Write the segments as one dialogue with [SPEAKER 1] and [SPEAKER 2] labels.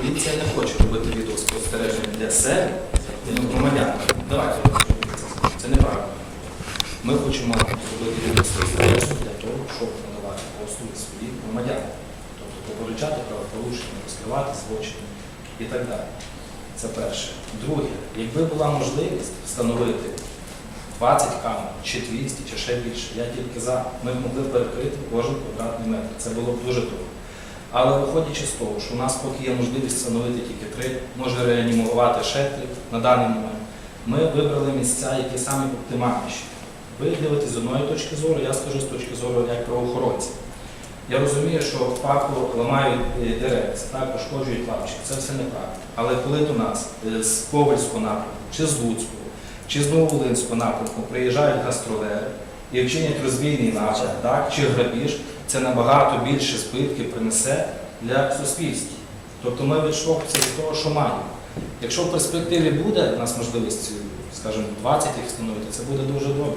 [SPEAKER 1] поліція не хоче робити відеоспостереження для себе, для громадян. Давайте, це неправильно. Ми хочемо робити відеоспостереження для того, щоб надавати послуги своїм громадянам. Тобто попереджати правопорушення, розкривати злочини і так далі. Це перше. Друге, якби була можливість встановити 20 камер, чи 200, чи ще більше, я тільки за, ми б могли перекрити кожен квадратний метр. Це було б дуже добре. Але виходячи з того, що у нас поки є можливість встановити тільки три, може реанімувати ще три на даний момент, ми вибрали місця, які самі оптимальніші. Ви дивитесь з одної точки зору, я скажу з точки зору як правоохоронця. Я розумію, що в ламають е, дерева, це так, пошкоджують лавочки, це все неправда. Але коли до нас е, з Ковальського напрямку, чи з Луцького, чи з Нововолинського напрямку приїжджають гастролери і вчинять розвійний напад, так, чи грабіж, це набагато більше збитків принесе для суспільства. Тобто ми відштовхуємося від того, що маємо. Якщо в перспективі буде у нас можливість, скажімо, 20 їх встановити, це буде дуже добре.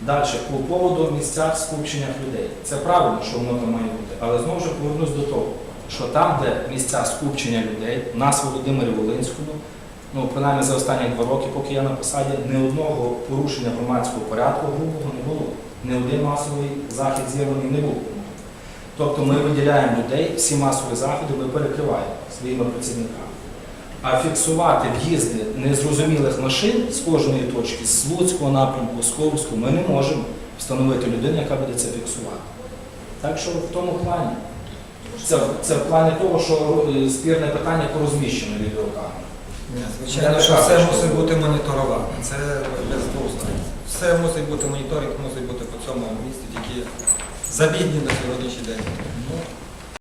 [SPEAKER 1] Далі, по поводу місцях скупчення людей. Це правильно, що воно там має бути, але знову ж повернусь до того, що там, де місця скупчення людей, у нас в Володимирі Волинському, ну принаймні за останні два роки, поки я на посаді, ні одного порушення громадського порядку грубого не було. Ні один масовий захід зірваний не був. Тобто ми виділяємо людей, всі масові заходи ми перекриваємо своїми працівниками. А фіксувати в'їзди незрозумілих машин з кожної точки, з Луцького напрямку, з Ковського, ми не можемо встановити людину, яка буде це фіксувати. Так що в тому плані. Це, це в плані того, що е, спірне питання по розміщенню відеокамер.
[SPEAKER 2] Звичайно, що все мусить бути моніторовано. Це без двох. Все мусить бути моніторинг, мусить бути по цьому місці, тільки забідні на сьогоднішній день.
[SPEAKER 1] Ну,